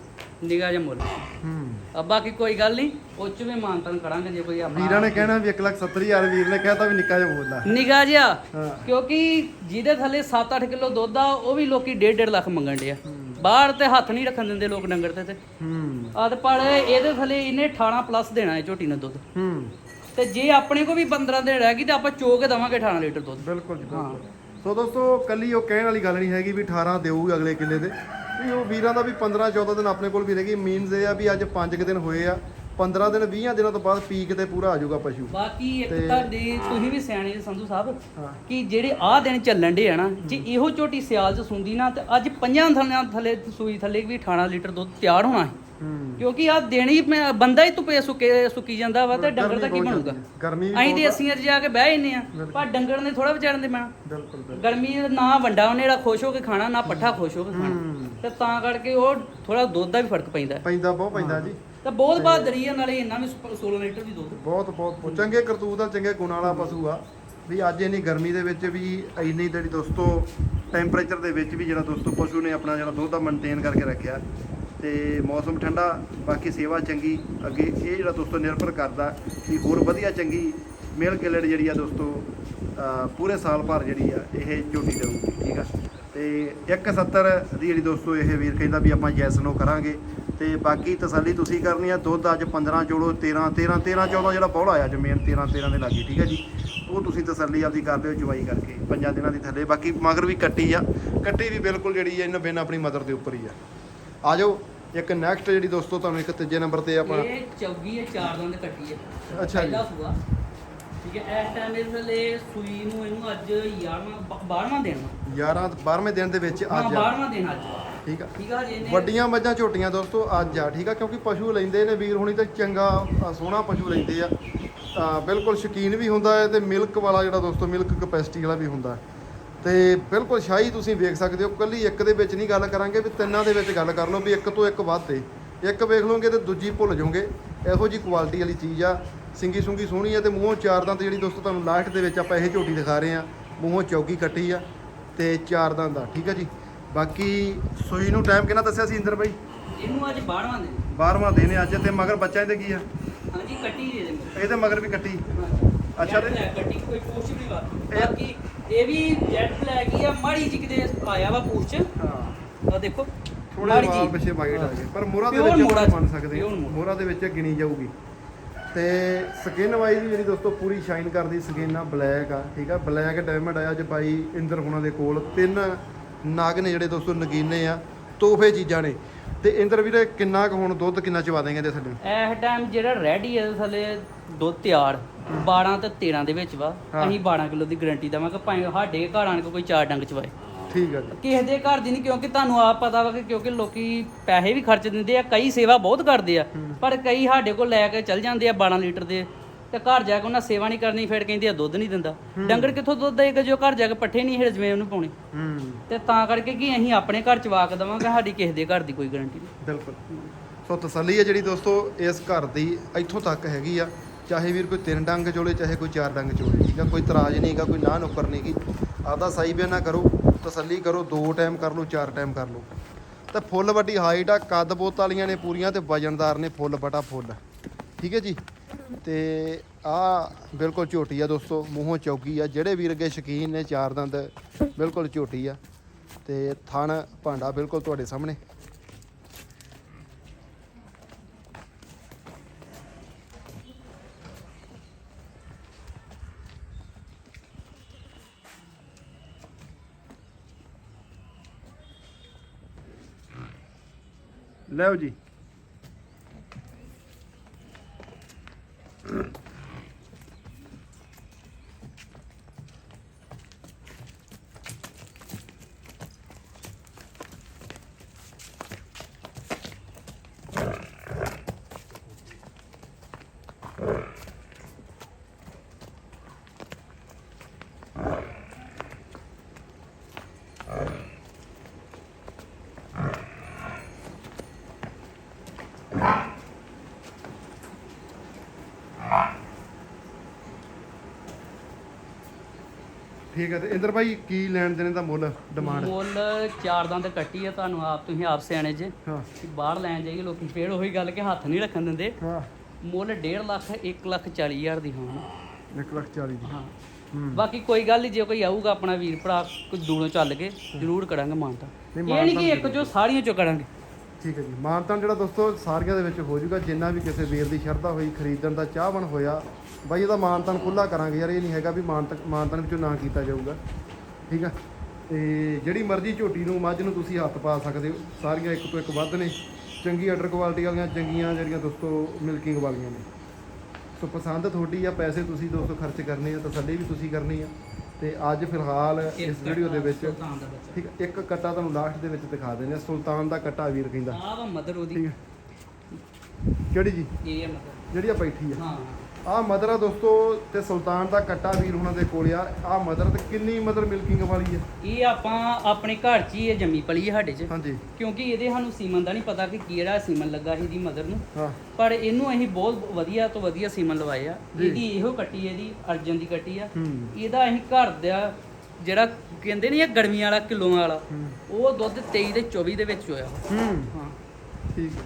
ਨਿਗਾਹ ਜਿਹਾ ਮੁੱਲ। ਹੂੰ। ਆ ਬਾਕੀ ਕੋਈ ਗੱਲ ਨਹੀਂ ਉਹ ਚ ਵੀ ਮਾਨਤਨ ਕਰਾਂਗੇ ਜੇ ਕੋਈ ਆਪਣਾ ਵੀਰਾਂ ਨੇ ਕਹਿਣਾ ਵੀ 170000 ਵੀਰ ਨੇ ਕਹਿਤਾ ਵੀ ਨਿੱਕਾ ਜਿਹਾ ਬੋਲਦਾ ਨਿਗਾਹ ਜਿਹਾ ਹਾਂ। ਕਿਉਂਕਿ ਜਿਹਦੇ ਥੱਲੇ 7-8 ਕਿਲੋ ਦੁੱਧ ਆ ਉਹ ਵੀ ਲੋਕੀ 1.5 ਲੱਖ ਮੰਗਣ ਦੇ ਆ। ਬਾਹਰ ਤੇ ਹੱਥ ਨਹੀਂ ਰੱਖਣ ਦਿੰਦੇ ਲੋਕ ਡੰਗਰ ਤੇ ਤੇ। ਹੂੰ। ਆਦ ਪਰ ਇਹਦੇ ਥੱਲੇ ਇਹਨੇ 18 ਪਲੱਸ ਦੇਣਾ ਹੈ ਝੋਟੀ ਨੇ ਦੁੱਧ। ਹੂੰ। ਤੇ ਜੇ ਆਪਣੇ ਕੋ ਵੀ 15 ਦਿਨ ਰਹਿ ਗਈ ਤੇ ਆਪਾਂ ਚੋ ਕੇ ਦਵਾਂਗੇ 18 ਲੀਟਰ ਦੁੱਧ। ਬਿਲਕੁਲ ਜੀ ਬਿਲਕੁਲ। ਸੋ ਦੋਸਤੋ ਕੱਲੀ ਉਹ ਕਹਿਣ ਵਾਲੀ ਗੱਲ ਨਹੀਂ ਹੈਗੀ ਵੀ 18 ਦੇਊ ਅਗਲੇ ਕਿੱਲੇ ਦੇ ਵੀ ਉਹ ਵੀਰਾਂ ਦਾ ਵੀ 15 14 ਦਿਨ ਆਪਣੇ ਕੋਲ ਵੀ ਰਹੇਗੀ ਮੀਨਸ ਇਹ ਆ ਵੀ ਅੱਜ 5 ਦਿਨ ਹੋਏ ਆ। 15 ਦਿਨ 20 ਦਿਨਾਂ ਤੋਂ ਬਾਅਦ ਪੀਕ ਤੇ ਪੂਰਾ ਆ ਜਾਊਗਾ ਪਸ਼ੂ। ਬਾਕੀ ਇੱਕ ਤੁਹਾਡੀ ਤੁਸੀਂ ਵੀ ਸਿਆਣੇ ਜੀ ਸੰਧੂ ਸਾਹਿਬ ਹਾਂ। ਕਿ ਜਿਹੜੇ ਆਹ ਦਿਨ ਚੱਲਣ ਦੇ ਆ ਨਾ ਜੇ ਇਹੋ ਝੋਟੀ ਸਿਆਲ ਚ ਸੁੰਦੀ ਨਾ ਤੇ ਅੱਜ ਪੰਜਾਂ ਥੱਲੇ ਥੱਲੇ ਸੂਈ ਥੱਲੇ ਵੀ 18 ਲੀਟਰ ਦੁੱਧ ਤਿਆਰ ਹੋਣਾ ਹੈ ਹੂੰ। ਕਿਉਂਕਿ ਆ ਦੇਣੀ ਮੈਂ- ਬੰਦਾ ਹੀ ਧੁੱਪੇ ਸੁੱਕੇ ਸੁੱਕੀ ਜਾਂਦਾ ਵਾ ਤੇ ਡੰਗਰ ਦਾ ਕੀ ਬਹੁਤ ਬਣੂਗਾ? ਜ਼ਿਆਦੀ ਹੈ। ਗਰਮੀ ਵੀ ਅਸੀਂ ਤੇ ਅਸੀਂ ਜਾ ਕੇ ਬਹਿ ਜੰਨੇ ਆ ਪਰ ਡੰਗਰ ਨੇ ਥੋੜਾ ਵਿਚਾਰਨ ਦੇ ਬਿਲਕੁਲ ਬਿਲਕੁਲ। ਗਰਮੀ ਦਾ ਨਾ ਵੱਡਾ ਉਹਨੇ ਜਿਹੜਾ ਖੁਸ਼ ਹੋ ਕੇ ਖਾਣਾ ਨਾ ਪੱਠਾ ਖੁਸ਼ ਹੋ ਕੇ ਖਾਣਾ। ਹੂੰ। ਤੇ ਤਾਂ ਕਰਕੇ ਉਹ ਥੋੜਾ ਦੁੱਧ ਦਾ ਵੀ ਫ਼ਰਕ ਪੈਂਦਾ। ਪੈਂਦਾ ਬਹੁਤ ਪੈਂਦਾ ਜੀ। ਤੇ ਬਹੁਤ ਬਹਾਦਰੀ ਆ ਨਾਲੇ ਇੰਨਾ ਵੀ 16 ਲੀਟਰ ਦੀ ਦੁੱਧ। ਬਹੁਤ ਬਹੁਤ ਚੰਗੇ ਕਰਤੂਤ ਦਾ ਚੰਗੇ ਗੁਣ ਵਾਲਾ ਪਸ਼ੂ ਆ। ਵੀ ਅੱਜ ਇੰਨੀ ਗਰਮੀ ਦੇ ਵਿੱਚ ਵੀ ਇੰਨੀ ਜਿਹੜੀ ਦੋਸਤੋ ਟੈਂਪਰੇਚਰ ਦੇ ਵਿੱਚ ਵੀ ਜਿਹੜਾ ਦੋਸਤੋ ਪਸ਼ੂ ਨੇ ਆਪਣਾ ਜਿਹੜਾ ਦੁੱਧ ਦਾ ਮੇਨਟੇਨ ਕਰਕੇ ਰੱਖਿਆ। ਤੇ ਮੌਸਮ ਠੰਡਾ ਬਾਕੀ ਸੇਵਾ ਚੰਗੀ। ਅੱਗੇ ਇਹ ਜਿਹੜਾ ਦੋਸਤੋ ਨਿਰਭਰ ਕਰਦਾ ਕਿ ਹੋਰ ਵਧੀਆ ਚੰਗੀ ਮਿਲ ਗਿਲੜ ਜਿਹੜੀ ਆ ਦੋਸਤੋ ਪੂਰੇ ਸਾਲ ਭਰ ਜਿਹੜੀ ਆ ਇਹ ਝੋਟੀ ਦੇਊਗੀ ਠੀਕ ਆ? ਤੇ 170 ਦੀ ਜਿਹੜੀ ਦੋਸਤੋ ਇਹ ਵੀਰ ਕਹਿੰਦਾ ਵੀ ਆਪਾਂ ਯੈਸ ਨੋ ਕਰਾਂਗੇ। ਤੇ ਬਾਕੀ ਤਸੱਲੀ ਤੁਸੀਂ ਕਰਨੀ ਆ ਦੁੱਧ ਅੱਜ 15 ਚੋਲੋ 13 13 13 14 ਜਿਹੜਾ ਬੌਲਾ ਆ ਜਮੀਨ 13 13 ਦੇ ਲੱਗੀ ਠੀਕ ਹੈ ਜੀ? ਉਹ ਤੁਸੀਂ ਤਸੱਲੀ ਆਪਦੀ ਕਰਦੇ ਹੋ ਚਵਾਈ ਕਰਕੇ ਪੰਜਾਂ ਦਿਨਾਂ ਦੀ ਥੱਲੇ। ਬਾਕੀ ਮਗਰ ਵੀ ਕੱਟੀ ਆ। ਕੱਟੀ ਵੀ ਬਿਲਕੁਲ ਜਿਹੜੀ ਹੈ ਇਹਨਾਂ ਬਿਨ ਆਪਣੀ ਮਦਰ ਦੇ ਉੱਪਰ ਹੀ ਆ। ਆ ਜਾਓ ਇੱਕ ਨੈਕਸਟ ਜਿਹੜੀ ਦੋਸਤੋ ਤੁਹਾਨੂੰ ਇੱਕ ਤੀਜੇ ਨੰਬਰ ਤੇ ਆਪਾਂ ਇਹ ਚੌਗੀ ਹੈ ਚਾਰ ਦੰਦ ਕੱਟੀ ਹੈ ਅੱਛਾ ਜੀ। ਸੂਆ। ਠੀਕ ਹੈ ਇਸ ਟਾਈਮ ਦੇ ਥੱਲੇ ਸੂਈ ਨੂੰ ਇਹਨੂੰ ਅੱਜ 11ਵਾਂ 12ਵਾਂ ਦਿਨ ਵਾ 11 12ਵੇਂ ਦਿਨ ਦੇ ਵਿੱਚ ਅੱਜ ਆ। 12ਵਾਂ ਦਿਨ ਅੱਜ ਠੀਕ ਆ? ਠੀਕ ਆ ਜੀ ਇਹਨੇ ਵੱਡੀਆਂ ਮੱਝਾਂ ਝੋਟੀਆਂ ਦੋਸਤੋ ਅੱਜ ਆ ਠੀਕ ਆ? ਕਿਉਂਕਿ ਪਸ਼ੂ ਲੈਂਦੇ ਨੇ ਵੀਰ ਹੁਣੀ ਤੇ ਚੰਗਾ ਅ, ਸੋਹਣਾ ਪਸ਼ੂ ਲੈਂਦੇ ਆ। ਤਾਂ ਬਿਲਕੁਲ ਸ਼ੌਕੀਨ ਵੀ ਹੁੰਦਾ ਹੈ ਤੇ ਮਿਲਕ ਵਾਲਾ ਜਿਹੜਾ ਦੋਸਤੋ ਮਿਲਕ ਕਪੈਸਿਟੀ ਵਾਲਾ ਵੀ ਹੁੰਦਾ ਹੈ। ਤੇ ਬਿਲਕੁਲ ਸ਼ਾਹੀ ਤੁਸੀਂ ਵੇਖ ਸਕਦੇ ਹੋ ਕੱਲੀ ਇੱਕ ਦੇ ਵਿੱਚ ਨਹੀਂ ਗੱਲ ਕਰਾਂਗੇ ਵੀ ਤਿੰਨਾਂ ਦੇ ਵਿੱਚ ਗੱਲ ਕਰ ਲਓ ਵੀ ਇੱਕ ਤੋਂ ਇੱਕ ਵੱਧ ਦੇ ਇੱਕ ਵੇਖ ਲਓਗੇ ਤੇ ਦੂਜੀ ਭੁੱਲ ਜਾਓਗੇ। ਇਹੋ ਜੀ ਕੁਆਲਿਟੀ ਵਾਲੀ ਚੀਜ਼ ਆ। ਸਿੰਗੀ ਸੁੰਗੀ ਸੋਹਣੀ ਆ ਤੇ ਮੂੰਹੋਂ ਚਾਰ ਦੰਦ ਜਿਹੜੀ ਦੋਸਤੋ ਤੁਹਾਨੂੰ ਲਾਸਟ ਦੇ ਵਿੱਚ ਆਪਾਂ ਇਹ ਝੋਟੀ ਦਿਖਾ ਰਹੇ ਆ। ਮੂੰਹੋਂ ਚੌਕੀ ਕੱਟੀ ਆ ਤੇ ਚਾਰ ਦੰਦ ਆ ਠੀਕ ਆ ਜੀ? ਬਾਕੀ ਸੂਈ ਨੂੰ ਟਾਈਮ ਕਿੰਨਾ ਦੱਸਿਆ ਸੀ ਇੰਦਰ ਬਾਈ? ਇਹਨੂੰ ਅੱਜ 12ਵਾਂ ਦਿਨ 12ਵਾਂ ਦਿਨ ਹੈ ਅੱਜ ਤੇ ਮਗਰ ਬੱਚਾ ਇਹਦੇ ਕੀ ਆ? ਹਾਂਜੀ ਕੱਟੀ ਦੇ ਦੇ ਇਹਦੇ ਮਗਰ ਵੀ ਕੱਟੀ। ਅੱਛਾ ਤੇ- ਕੱਟੀ ਕੋਈ ਪੁੱਛ ਵੀ ਵਾ। ਬਾਕੀ ਇਹ ਵੀ ਜੈਟ ਬਲੈਕ ਹੀ ਆ ਮਾੜੀ ਜਿਹੀ ਕਿਤੇ ਆਇਆ ਵਾ ਪੁੱਛ। ਹਾਂ। ਆ ਦੇਖੋ ਥੋੜੇ ਜਿਹੀ। ਪਿੱਛੇ ਵਾਈਟ ਆ ਗਏ। ਪਰ ਮੋਹਰਾ ਦੇ ਵਿੱਚ ਮੰਨ ਸਕਦੇ। ਮੋਹਰਾ। ਦੇ ਵਿੱਚ ਗਿਣੀ ਜਾਊਗੀ। ਤੇ ਸਕਿਨ ਵਾਈਜ਼ ਵੀ ਜਿਹੜੀ ਦੋਸਤੋ ਪੂਰੀ ਸ਼ਾਈਨ ਕਰਦੀ ਸਕਿਨ ਆ ਬਲੈਕ ਆ ਠੀਕ ਆ? ਬਲੈਕ ਡਾਇਮੰਡ ਆ ਅੱਜ ਬਾਈ ਇੰਦਰ ਹੁਣਾਂ ਦੇ ਕੋਲ ਤਿੰਨ ਨਾਗ ਨੇ ਜਿਹੜੇ ਦੋਸਤੋ ਨਗੀਨੇ ਆ ਤੋਹਫੇ ਚੀਜ਼ਾਂ ਨੇ। ਤੇ ਇੰਦਰ ਵੀਰੇ ਕਿੰਨਾ ਕੁ ਹੁਣ ਦੁੱਧ ਕਿੰਨਾ ਚਵਾ ਦੇਂਗੇ ਇਹਦੇ ਥੱਲੇ? ਇਸ ਟਾਈਮ ਜਿਹੜਾ ਰੈਡੀ ਹੈ ਥੱਲੇ ਦੁੱਧ ਤਿਆਰ 12 ਤੇ 13 ਦੇ ਵਿੱਚ ਵਾ। ਹਾਂ। ਅਸੀਂ 12 ਕਿਲੋ ਦੀ ਗਾਰੰਟੀ ਦਵਾਂਗੇ ਭਾਵੇਂ ਸਾਡੇ ਘਰ ਆਣ ਕੇ ਕੋਈ ਚਾਰ ਡੰਗ ਚਵਾਏ। ਠੀਕ ਜੀ। ਕਿਸੇ ਦੇ ਘਰ ਦੀ ਨਹੀਂ ਕਿਉਂਕਿ ਤੁਹਾਨੂੰ ਆਪ ਪਤਾ ਵਾ ਕਿ ਕਿਉਂਕਿ ਲੋਕੀ ਪੈਸੇ ਵੀ ਖਰਚ ਦਿੰਦੇ ਆ ਕਈ ਸੇਵਾ ਬਹੁਤ ਕਰਦੇ ਆ। ਪਰ ਕਈ ਸਾਡੇ ਕੋਲ ਲੈ ਕੇ ਚੱਲ ਜਾਂਦੇ ਆ 12 ਲੀਟਰ ਦੇ। ਤੇ ਘਰ ਜਾ ਕੇ ਉਹਨਾਂ ਸੇਵਾ ਨਹੀਂ ਕਰਨੀ ਫਿਰ ਕਹਿੰਦੇ ਆ ਦੁੱਧ ਨਹੀਂ ਦਿੰਦਾ। ਡੰਗਰ ਕਿੱਥੋਂ ਦੁੱਧ ਦੇਗਾ ਜੋ ਘਰ ਜਾ ਕੇ ਪੱਠੇ ਨਹੀਂ ਹੇਜਵੇਂ ਉਹਨੂੰ ਪਾਉਣੇ? ਹੂੰ। ਤੇ ਤਾਂ ਕਰਕੇ ਕਿ ਅਸੀਂ ਆਪਣੇ ਘਰ ਚਵਾ ਕੇ ਦਵਾਂਗੇ ਸਾਡੀ ਕਿਸੇ ਦੇ ਘਰ ਦੀ ਕੋਈ ਗਾਰੰਟੀ ਨਹੀਂ। ਬਿਲਕੁਲ। ਸੋ ਤਸੱਲੀ ਹੈ ਜਿਹੜੀ ਦੋਸਤੋ ਇਸ ਘਰ ਦੀ ਇੱਥੋਂ ਤੱਕ ਹੈਗੀ ਆ ਚਾਹੇ ਵੀਰ ਕੋਈ ਤਿੰਨ ਡੰਗ ਚੋਲੇ ਚਾਹੇ ਕੋਈ ਚਾਰ ਡੰਗ ਚੋਲੇ ਠੀਕ ਆ? ਕੋਈ ਇਤਰਾਜ਼ ਨਹੀਂਗਾ ਕੋਈ ਨਾ ਨੁੱਕਰ ਨਹੀਂਗੀ ਆਪਦਾ ਸਹੀ ਬਿਆਨਾ ਕਰੋ ਤਸੱਲੀ ਕਰੋ ਦੋ ਟਾਈਮ ਕਰ ਲਓ ਚਾਰ ਟਾਈਮ ਕਰ ਲਓ। ਤੇ ਫੁੱਲ ਵੱਡੀ ਹਾਈਟ ਆ ਕੱਦ ਬੋਤ ਵਾਲੀਆਂ ਨੇ ਪੂਰੀਆਂ ਤੇ ਵਜਨਦਾਰ ਨੇ ਫੁੱਲ ਬਟਾ ਫੁੱਲ। ਠੀਕ ਹੈ ਜੀ? ਤੇ ਆ ਬਿਲਕੁਲ ਝੋਟੀ ਆ ਦੋਸਤੋ, ਮੂੰਹੋਂ ਚੌਕੀ ਆ। ਜਿਹੜੇ ਵੀਰ ਅੱਗੇ ਸ਼ਕੀਨ ਨੇ ਚਾਰ ਦੰਦ, ਬਿਲਕੁਲ ਝੋਟੀ ਆ। ਤੇ ਥਣ ਭਾਂਡਾ ਬਿਲਕੁਲ ਤੁਹਾਡੇ ਸਾਹਮਣੇ। ਲਓ ਜੀ। ਠੀਕ ਹੈ ਤੇ ਇੰਦਰ ਭਾਈ ਕੀ ਲੈਣ ਦੇਣ ਦਾ ਮੁੱਲ ਡਿਮਾਂਡ ਮੁੱਲ ਚਾਰ ਦੰਦ ਕੱਟੀ ਆ ਤੁਹਾਨੂੰ ਆਪ ਤੁਸੀਂ ਆਪ ਸਿਆਣੇ ਜੇ। ਹਾਂ। ਕਿ ਬਾਹਰ ਲੈਣ ਜਾਈਏ ਲੋਕੀ ਫੇਰ ਉਹੀ ਗੱਲ ਕਿ ਹੱਥ ਨਹੀਂ ਰੱਖਣ ਦਿੰਦੇ। ਹਾਂ। ਮੁੱਲ 1.5 ਲੱਖ 1 ਲੱਖ 40 ਹਜ਼ਾਰ ਦੀ ਹੋਣ। 1 ਲੱਖ 40 ਦੀ। ਹਾਂ। ਬਾਕੀ ਕੋਈ ਗੱਲ ਨਹੀਂ ਜੇ ਕੋਈ ਆਊਗਾ ਆਪਣਾ ਵੀਰ ਭਰਾ ਕੋਈ ਦੂਰੋਂ ਚੱਲ ਕੇ ਜ਼ਰੂਰ ਕਰਾਂਗੇ ਮਾਨਤਾ। ਇਹ ਨਹੀਂ ਕਿ ਇੱਕ ਚੋਂ ਸਾਰੀਆਂ ਚੋਂ ਕਰਾਂਗੇ। ਠੀਕ ਹੈ ਜੀ। ਮਾਨਤਾਨ ਜਿਹੜਾ ਦੋਸਤੋ ਸਾਰੀਆਂ ਦੇ ਵਿੱਚ ਹੋ ਜਾਊਗਾ। ਜਿੰਨਾ ਵੀ ਕਿਸੇ ਵੀਰ ਦੀ ਸ਼ਰਧਾ ਹੋਈ, ਖਰੀਦਣ ਦਾ ਚਾਹਵਨ ਹੋਇਆ, ਬਾਈ ਇਹਦਾ ਮਾਨਤਾਨ ਖੁੱਲਾ ਕਰਾਂਗੇ ਯਾਰ। ਇਹ ਨਹੀਂ ਹੈਗਾ ਵੀ ਮਾਨਤ, ਮਾਨਤਾਨ ਵਿੱਚੋਂ ਨਾ ਕੀਤਾ ਜਾਊਗਾ। ਠੀਕ ਆ? ਤੇ ਜਿਹੜੀ ਮਰਜ਼ੀ ਝੋਟੀ ਨੂੰ, ਮੱਝ ਨੂੰ ਤੁਸੀਂ ਹੱਥ ਪਾ ਸਕਦੇ ਹੋ। ਸਾਰੀਆਂ ਇੱਕ ਤੋਂ ਇੱਕ ਵੱਧ ਨੇ। ਚੰਗੀ ਆਰਡਰ ਕੁਆਲਿਟੀ ਵਾਲੀਆਂ, ਚੰਗੀਆਂ ਜਿਹੜੀਆਂ ਦੋਸਤੋ ਮਿਲਕਿੰਗ ਵਾਲੀਆਂ ਨੇ। ਸੋ ਪਸੰਦ ਤੁਹਾਡੀ ਆ, ਪੈਸੇ ਤੁਸੀਂ ਦੋਸਤੋ ਖਰਚ ਕਰਨੇ ਆ, ਤਾਂ ਸਾਡੇ ਵੀ ਤੁਸੀਂ ਕਰਨੇ ਆ। ਤੇ ਅੱਜ ਫਿਲਹਾਲ ਇਸ ਵੀਡੀਓ ਦੇ ਵਿੱਚ ਸੁਲਤਾਨ ਦਾ ਬੱਚਾ। ਠੀਕ ਆ, ਇੱਕ ਕੱਟਾ ਤੁਹਾਨੂੰ ਲਾਸਟ ਦੇ ਵਿੱਚ ਦਿਖਾ ਦਿੰਦੇ ਆ ਸੁਲਤਾਨ ਦਾ ਕੱਟਾ ਵੀਰ ਕਹਿੰਦਾ। ਆਹ ਵਾ ਮਦਰ ਉਹਦੀ। ਠੀਕ ਹੈ। ਕਿਹੜੀ ਜੀ? ਇਹ ਹੈ ਮਦਰ। ਜਿਹੜੀ ਆ ਬੈਠੀ ਆ। ਹਾਂ। ਆ ਮਦਰ ਆ ਦੋਸਤੋ ਤੇ ਸੁਲਤਾਨ ਦਾ ਕੱਟਾ ਵੀਰ ਉਹਨਾਂ ਦੇ ਕੋਲ ਆ। ਆ ਮਦਰ ਤੇ ਕਿੰਨੀ ਮਦਰ ਮਿਲਕਿੰਗ ਵਾਲੀ ਆ। ਇਹ ਆਪਾਂ ਆਪਣੇ ਘਰ 'ਚ ਹੀ ਇਹ ਜੰਮੀ ਪਲੀ ਹੈ ਸਾਡੇ 'ਚ। ਹਾਂਜੀ। ਕਿਉਂਕਿ ਇਹਦੇ ਸਾਨੂੰ ਸੀਮਨ ਦਾ ਨਹੀਂ ਪਤਾ ਕਿ ਕਿਹੜਾ ਸੀਮਨ ਲੱਗਾ ਸੀ ਦੀ ਮਦਰ ਨੂੰ। ਹਾਂ। ਪਰ ਇਹਨੂੰ ਅਸੀਂ ਬਹੁਤ ਵਧੀਆ ਤੋਂ ਵਧੀਆ ਸੀਮਨ ਲਵਾਏ ਆ। ਇਹਦੀ ਇਹੋ ਕੱਟੀ ਇਹਦੀ ਅਰਜਨ ਦੀ ਕੱਟੀ ਆ। ਹੂੰ। ਇਹਦਾ ਅਸੀਂ ਘਰ ਦਾ ਜਿਹੜਾ ਕਹਿੰਦੇ ਨਹੀਂ ਇਹ ਗਰਮੀਆਂ ਵਾਲਾ ਕਿਲੋਆਂ ਵਾਲਾ ਹੂੰ। ਉਹ ਦੁੱਧ 23 ਤੇ 24 ਦੇ ਵਿੱਚ ਹੋਇਆ ਹੂੰ। ਹਾਂ। ਠੀਕ। ਹੈ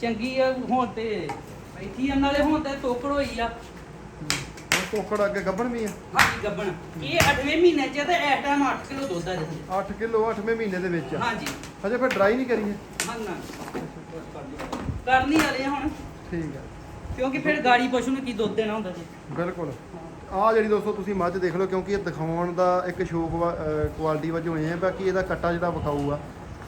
ਚੰਗੀ ਆ ਹੁਣ ਤੇ ਬੈਠੀ ਆ ਨਾਲੇ ਹੁਣ ਤੇ ਤੋਕੜ ਹੋਈ ਆ। ਹੁਣ ਕੋਕੜ ਅੱਗੇ ਗੱਬਣ ਵੀ ਆ। ਹਾਂਜੀ ਗੱਬਣ। ਇਹ 8ਵੇਂ ਮਹੀਨੇ ਚ ਆ ਤੇ ਇਸ ਟਾਈਮ 8 ਕਿਲੋ ਦੁੱਧ ਆ 'ਚ। 8 ਕਿਲੋ 8ਵੇਂ ਮਹੀਨੇ ਦੇ ਵਿੱਚ ਆ। ਹਾਂਜੀ। ਹਜੇ ਫਿਰ ਡਰਾਈ ਨਹੀਂ ਕਰੀ ਹੈ ਹਾਂ ਨਾ ਕਰਨੀ ਆ ਹੁਣ। ਠੀਕ ਹੈ ਕਿਉਂਕਿ ਫਿਰ ਗਾੜੀ ਪਸ਼ੂ ਨੂੰ ਕੀ ਦੁੱਧ ਦੇਣਾ ਹੁੰਦਾ ਜੀ। ਬਿਲਕੁਲ। ਆ ਜਿਹੜੀ ਦੋਸਤੋ ਤੁਸੀਂ ਮੱਝ ਦੇਖ ਲਓ ਕਿਉਂਕਿ ਇਹ ਦਿਖਾਉਣ ਦਾ ਇੱਕ ਸ਼ੌਕ ਕੁਆਲਿਟੀ ਵਜੋਂ ਇਹ ਹੈ ਬਾਕੀ ਇਹਦਾ ਕੱਟਾ ਜਿਹੜਾ ਵਿਖਾਊ ਆ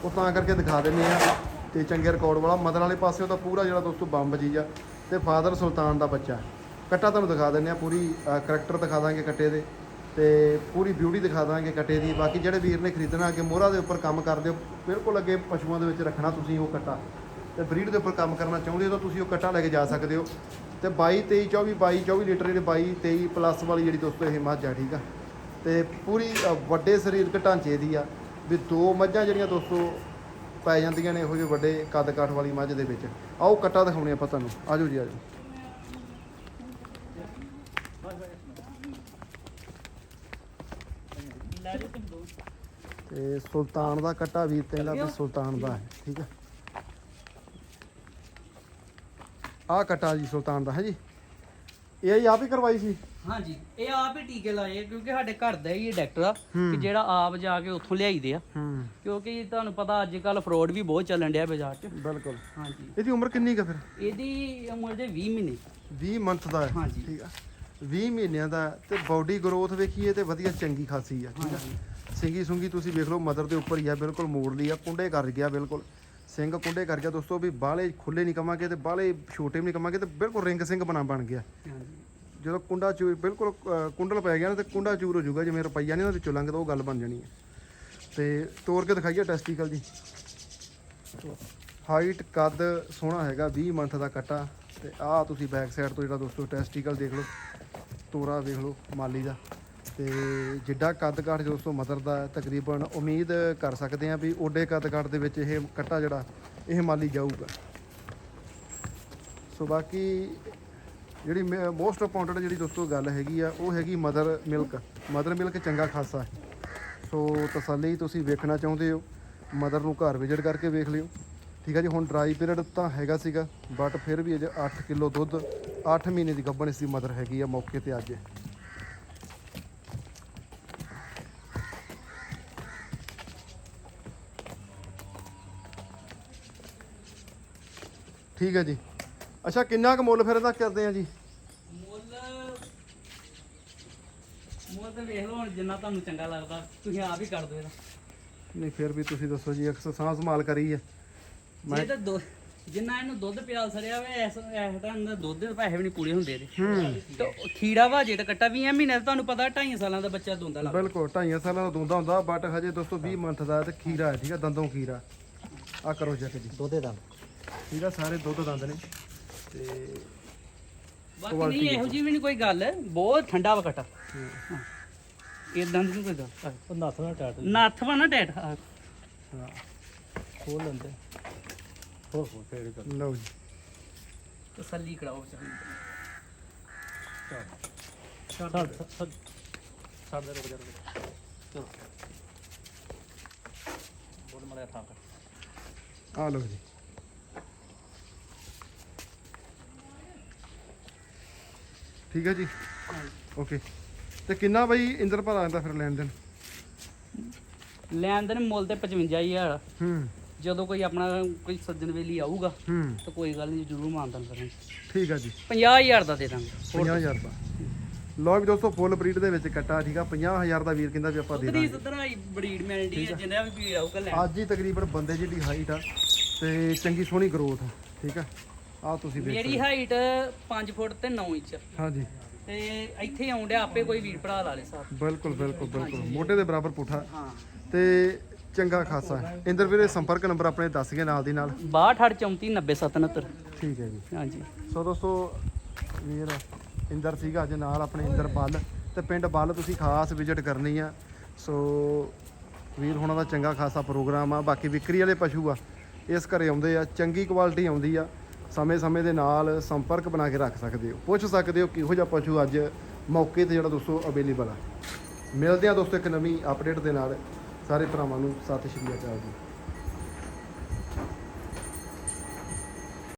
ਉਹ ਤਾਂ ਕਰਕੇ ਦਿਖਾ ਦਿੰਦੇ ਆ। ਤੇ ਚੰਗੇ ਰਿਕਾਰਡ ਵਾਲਾ ਮਦਰ ਵਾਲੇ ਪਾਸੇ ਉਹਦਾ ਪੂਰਾ ਜਿਹੜਾ ਦੋਸਤੋ ਬੰਬ ਜੀ ਆ। ਤੇ ਫਾਦਰ ਸੁਲਤਾਨ ਦਾ ਬੱਚਾ। ਕੱਟਾ ਤੁਹਾਨੂੰ ਦਿਖਾ ਦਿੰਦੇ ਆ ਪੂਰੀ ਕਰੈਕਟਰ ਦਿਖਾ ਦਾਂਗੇ ਕੱਟੇ ਦੇ। ਤੇ ਪੂਰੀ ਬਿਊਟੀ ਦਿਖਾ ਦਾਂਗੇ ਕੱਟੇ ਦੀ। ਬਾਕੀ ਜਿਹੜੇ ਵੀਰ ਨੇ ਖਰੀਦਣਾ ਅੱਗੇ ਮੋਹਰਾ ਦੇ ਉੱਪਰ ਕੰਮ ਕਰਦੇ ਹੋ ਬਿਲਕੁਲ ਅੱਗੇ ਪਸ਼ੂਆਂ ਦੇ ਵਿੱਚ ਰੱਖਣਾ ਤੁਸੀਂ ਉਹ ਕੱਟਾ। ਤੇ ਬਰੀਡ ਦੇ ਉੱਪਰ ਕੰਮ ਕਰਨਾ ਚਾਹੁੰਦੇ ਹੋ ਤਾਂ ਤੁਸੀਂ ਉਹ ਕੱਟਾ ਲੈ ਕੇ ਜਾ ਸਕਦੇ ਹੋ। ਤੇ 22 23 24 22 24 ਲੀਟਰ ਜਿਹੜੇ 22 23 ਪਲੱਸ ਵਾਲੀ ਜਿਹੜੀ ਦੋਸਤੋ ਇਹ ਮੱਝ ਆ ਠੀਕ ਆ। ਤੇ ਪੂਰੀ ਅ, ਵੱਡੇ ਸਰੀਰਕ ਢਾਂਚੇ ਦੀ ਆ ਵੀ ਦੋ ਮੱਝਾਂ ਜਿਹੜੀਆਂ ਦੋਸਤੋ ਪੈ ਜਾਂਦੀਆਂ ਨੇ ਇਹੋ ਜਿਹੇ ਵੱਡੇ ਕੱਦ ਕਾਠ ਵਾਲੀ ਮੱਝ ਦੇ ਵਿੱਚ। ਆਓ ਕੱਟਾ ਦਿਖਾਉਣੇ ਆਪਾਂ ਤੁਹਾਨੂੰ। ਆਜੋ ਜੀ ਆਜੋ। ਜਾਓ ਤੁਸੀਂ ਦੋ ਤੇ ਸੁਲਤਾਨ ਦਾ ਕੱਟਾ ਵੀਰ ਕਹਿੰਦਾ ਤੇ ਸੁਲਤਾਨ ਦਾ ਹੈ ਠੀਕ ਆ ਆਹ ਕੱਟਾ ਜੀ ਸੁਲਤਾਨ ਦਾ ਹੈ ਜੀ? ਇਹ ਆਪ ਹੀ ਕਰਵਾਈ ਸੀ? ਹਾਂਜੀ ਇਹ ਆਪ ਹੀ ਟੀਕੇ ਲਾਏ ਆ ਕਿਉਂਕਿ ਸਾਡੇ ਘਰ ਦਾ ਹੀ ਇਹ ਡਾਕਟਰ ਆ। ਕਿ ਜਿਹੜਾ ਆਪ ਜਾ ਕੇ ਉੱਥੋਂ ਲਿਆਈਦੇ ਆ। ਹੂੰ। ਕਿਉਂਕਿ ਤੁਹਾਨੂੰ ਪਤਾ ਅੱਜ ਕੱਲ ਫਰੋਡ ਵੀ ਬਹੁਤ ਚੱਲਣ ਡਿਆ ਬਾਜ਼ਾਰ 'ਚ। ਬਿਲਕੁਲ। ਹਾਂਜੀ। ਇਹਦੀ ਉਮਰ ਕਿੰਨੀ ਕੁ ਆ ਫਿਰ? ਇਹਦੀ ਉਮਰ ਦੇ 20 ਮਹੀਨੇ। 20 ਮੰਥ ਦਾ ਹੈ। ਹਾਂਜੀ। ਠੀਕ ਆ। 20 ਮਹੀਨਿਆਂ ਦਾ ਹੈ ਤੇ ਬਾਡੀ ਗਰੋਥ ਵੇਖੀਏ ਤੇ ਵਧੀਆ ਚੰਗੀ ਖਾਸੀ ਆ ਠੀਕ ਆ। ਸਿੰਗੀ ਸੁੰਗੀ ਤੁਸੀਂ ਵੇਖ ਲਓ ਮਦਰ ਦੇ ਉੱਪਰ ਹੀ ਆ ਬਿਲਕੁਲ ਮੋੜ ਲਈ ਆ ਕੁੰਡੇ ਕਰ ਗਿਆ ਬਿਲਕੁਲ। ਸਿੰਘ ਕੁੰਡੇ ਕਰ ਗਿਆ ਦੋਸਤੋ ਵੀ ਬਾਹਲੇ ਖੁੱਲੇ ਨਹੀਂ ਕਵਾਂਗੇ ਤੇ ਬਾਹਲੇ ਛੋਟੇ ਵੀ ਨਹੀਂ ਕਵਾਂਗੇ ਤੇ ਬਿਲਕੁਲ ਰਿੰਗ ਸਿੰਘ ਬਣਾ ਬਣ ਗਿਆ। ਜਦੋਂ ਕੁੰਡਾ ਚੂਰ ਬਿਲਕੁਲ ਕੁੰਡਲ ਪੈ ਗਿਆ ਨਾ ਤੇ ਕੁੰਡਾ ਚੂਰ ਹੋ ਜਾਊਗਾ ਜਿਵੇਂ ਰੁਪਈਆ ਨਹੀਂ ਉਹਦੇ ਵਿੱਚੋਂ ਲੰਘਦਾ ਉਹ ਗੱਲ ਬਣ ਜਾਣੀ ਹੈ। ਤੇ ਤੋੜ ਕੇ ਦਿਖਾਈਏ ਟੈਸਟੀਕਲ ਜੀ ਹਾਈਟ ਕੱਦ ਸੋਹਣਾ ਹੈਗਾ 20 ਮੰਥ ਦਾ ਕੱਟਾ। ਤੇ ਆਹ ਤੁਸੀਂ ਬੈਕ ਸਾਈਡ ਤੋਂ ਜਿਹੜਾ ਦੋਸਤੋ ਟੈਸਟੀਕਲ ਦੇਖ ਲਓ ਤੋਰਾ ਦੇਖ ਲਓ ਮਾਲੀ ਦਾ। ਤੇ ਜਿੱਡਾ ਕੱਦ ਕਾਠ ਦੋਸਤੋ ਮਦਰ ਦਾ ਤਕਰੀਬਨ ਉਮੀਦ ਕਰ ਸਕਦੇ ਆ ਵੀ ਓਡੇ ਕੱਦ ਕਾਠ ਦੇ ਵਿੱਚ ਇਹ ਕੱਟਾ ਜਿਹੜਾ, ਇਹ ਮਾਲੀ ਜਾਊਗਾ। ਸੋ ਬਾਕੀ ਜਿਹੜੀ ਮੋਸਟ ਇੰਪੋਰਟੈਂਟ ਜਿਹੜੀ ਦੋਸਤੋ ਗੱਲ ਹੈਗੀ ਆ, ਉਹ ਹੈਗੀ ਮਦਰ ਮਿਲਕ। ਮਦਰ ਮਿਲਕ ਚੰਗਾ ਖਾਸਾ ਹੈ। ਸੋ ਤਸੱਲੀ ਤੁਸੀਂ ਵੇਖਣਾ ਚਾਹੁੰਦੇ ਹੋ। ਮਦਰ ਨੂੰ ਘਰ ਵਿਜ਼ਿਟ ਕਰਕੇ ਵੇਖ ਲਿਓ। ਠੀਕ ਹੈ ਜੀ, ਹੁਣ ਡਰਾਈ ਪੀਰੀਅਡ ਤਾਂ ਹੈਗਾ ਸੀਗਾ ਬਟ ਫਿਰ ਵੀ ਅਜੇ 8 ਕਿਲੋ ਦੁੱਧ 8 ਮਹੀਨੇ ਦੀ ਗੱਭਣ ਇਸ ਦੀ ਮਦਰ ਹੈਗੀ ਆ ਮੌਕੇ ਤੇ ਅੱਜ। ਠੀਕ ਹੈ ਜੀ। ਅੱਛਾ ਕਿੰਨਾ ਕੁ ਮੁੱਲ ਫਿਰ ਇਹਦਾ ਕਰਦੇ ਆ ਜੀ? ਮੁੱਲ ਮੁੱਲ ਤੇ ਵੇਖ ਲਓ ਹੁਣ ਜਿੰਨਾ ਤੁਹਾਨੂੰ ਚੰਗਾ ਲੱਗਦਾ ਤੁਸੀਂ ਆਪ ਹੀ ਕਰ ਦਿਓ ਇਹਦਾ। ਨਹੀਂ ਫਿਰ ਵੀ ਤੁਸੀਂ ਦੱਸੋ ਜੀ ਅਕਸਰ ਸਾਂਭ ਸੰਭਾਲ ਕਰੀ ਹੈ ਜੇ ਤਾਂ ਦੋ ਜਿੰਨਾ ਇਹਨੂੰ ਦੁੱਧ ਪਿਆਲ ਸੜਿਆ ਵੇ ਐਸ ਐਸ ਟਾਈਮ ਦਾ ਦੁੱਧ ਦੇ ਪੈਸੇ ਵੀ ਨਹੀਂ ਪੂਰੇ ਹੁੰਦੇ ਇਹਦੇ। ਹੂੰ। ਤੇ ਖੀੜਾ ਵਾ ਜੇ ਤਾਂ ਕੱਟਾ 20 ਮਹੀਨੇ ਦਾ ਤੁਹਾਨੂੰ ਪਤਾ 2.5 ਸਾਲਾਂ ਦਾ ਬੱਚਾ ਦੁੰਦਾ ਲੱਗਦਾ। ਬਿਲਕੁਲ ਢਾਈਆਂ ਸਾਲਾਂ ਦਾ ਦੁੰਦਾ ਹੁੰਦਾ ਬਟ ਹਜੇ ਦੋਸਤੋ 20 ਮੰਥ ਦਾ ਤੇ ਖੀਰਾ ਹੈ ਠੀਕ ਹੈ ਦੰਦੋਂ ਖੀਰਾ। ਆ ਕਰੋ ਚੈੱਕ ਜੀ। ਦੋਦੇ ਦਾ ਠੀਕ ਆ ਸਾਰੇ ਦੁੱਧ ਦੰਦ ਨੇ। ਤੇ ਬਾਕੀ ਨਹੀਂ ਇਹੋ ਜੀ ਵੀ ਨਹੀਂ ਕੋਈ ਗੱਲ। ਬਹੁਤ ਠੰਡਾ ਵਾ ਕੱਟਾ ਇਦਾਂ ਦੀ ਨੀ ਕੋਈ ਗੱਲ ਉਹ ਨੱਥ ਨਾਲ ਟਾਟ ਨੱਥ ਵਾ ਨਾ ਟੈਟ ਹਾਂ। ਖੋਲ ਲੈਂਦੇ। ਹੋ ਹੋ ਫੇਰ ਕਰ ਲਓ ਜੀ। ਤਸੱਲੀ ਕਰਾਓ ਚਾਹੀਦੀ ਛੱਡ ਛੱਡ ਛੱਡ। ਦੇ ਰੁਕ ਜਾ ਰੁਕ ਜਾ। ਚਲੋ। ਬਹੁਤ ਮੜਿਆ ਥਾਂ ਕਰ ਆ ਲਓ ਜੀ। ਠੀਕ ਹੈ ਜੀ? ਓਕੇ ਤੇ ਕਿੰਨਾ ਬਈ ਇੰਦਰ ਭਰਾ ਦਾ ਫਿਰ ਲੈਣ ਦੇਣ? ਲੈਣ ਦੇਣ ਮੁੱਲ ਤੇ 55000 ਹੂੰ। ਜਦੋਂ ਕੋਈ ਆਪਣਾ ਕੋਈ ਸੱਜਣ ਵੇਲੀ ਆਊਗਾ ਹੂੰ। ਤਾਂ ਕੋਈ ਗੱਲ ਨਹੀਂ ਜ਼ਰੂਰ ਮਾਨਦਾਨ ਕਰਾਂਗੇ। ਠੀਕ ਆ ਜੀ। 50000 ਦਾ ਦੇ ਦਾਂਗੇ। 50000 ਦਾ। ਲਓ ਵੀ ਦੋਸਤੋ ਫੁੱਲ ਬਰੀਡ ਦੇ ਵਿੱਚ ਕੱਟਾ ਠੀਕ ਆ? 50000 ਦਾ ਵੀਰ ਕਹਿੰਦਾ ਵੀ ਆਪਾਂ ਦੇ ਦਾਂਗੇ। ਸਦਰਾਈ ਬਰੀਡ ਹੈ ਜਿੰਨਾ ਵੀ ਭੀੜ ਆਊਗਾ ਲੈਣ। ਅੱਜ ਹੀ ਤਕਰੀਬਨ ਬੰਦੇ ਜਿਹੜੀ ਹਾਈਟ ਆ ਤੇ ਚੰਗੀ ਸੋਹਣੀ ਗਰੋਥ ਆ ਠੀਕ ਆ? ਆ ਤੁਸੀਂ ਦੇਖ ਮੇਰੀ ਹਾਈਟ 5 ਫੁੱਟ ਤੇ 9 ਇੰਚ। ਹਾਂਜੀ। ਤੇ ਇੱਥੇ ਆਉਂਦਿਆ ਆਪੇ ਕੋਈ ਵੀਰ ਭਰਾ ਲਾ ਲੇ ਸਾਹਿਬ ਬਿਲਕੁਲ ਬਿਲਕੁਲ ਬਿਲਕੁਲ। ਮੋਢੇ ਦੇ ਬਰਾਬਰ ਪੁੱਠਾ। ਹਾਂ। ਤੇ ਚੰਗਾ ਖਾਸਾ। ਇੰਦਰ ਵੀਰੇ ਸੰਪਰਕ ਨੰਬਰ ਆਪਣੇ ਦੱਸ ਗਏ ਨਾਲ ਦੀ ਨਾਲ। 6234 ਠੀਕ ਹੈ ਜੀ। ਹਾਂਜੀ। ਸੋ ਦੋਸਤੋ ਵੀਰ ਇੰਦਰ ਸੀਗਾ ਅੱਜ ਨਾਲ ਆਪਣੇ ਇੰਦਰ ਬੱਲ। ਤੇ ਪਿੰਡ ਬੱਲ ਤੁਸੀਂ ਖਾਸ ਵਿਜ਼ਿਟ ਕਰਨੀ ਆ। ਸੋ ਵੀਰ ਹੁਣਾਂ ਦਾ ਚੰਗਾ ਖਾਸਾ ਪ੍ਰੋਗਰਾਮ ਆ। ਬਾਕੀ ਵਿਕਰੀ ਵਾਲੇ ਪਸ਼ੂ ਆ। ਇਸ ਘਰੇ ਆਉਂਦੇ ਆ। ਚੰਗੀ ਕੁਆਲਿਟੀ ਆਉਂਦੀ ਆ। ਸਮੇਂ-ਸਮੇਂ ਦੇ ਨਾਲ ਸੰਪਰਕ ਬਣਾ ਕੇ ਰੱਖ ਸਕਦੇ ਹੋ। ਪੁੱਛ ਸਕਦੇ ਹੋ ਕਿਹੋ ਜਿਹਾ ਪਸ਼ੂ ਅੱਜ ਮੌਕੇ ਤੇ ਜਿਹੜਾ ਦੋਸਤੋ ਅਵੇਲੇਬਲ ਆ। ਮਿਲਦੇ ਆ ਦੋਸਤੋ ਇੱਕ ਨਵੀਂ ਅਪਡੇਟ ਦੇ ਨਾਲ। ਸਾਰੇ ਭਰਾਵਾਂ ਨੂੰ ਸਤਿ ਸ਼੍ਰੀ ਅਕਾਲ ਜੀ।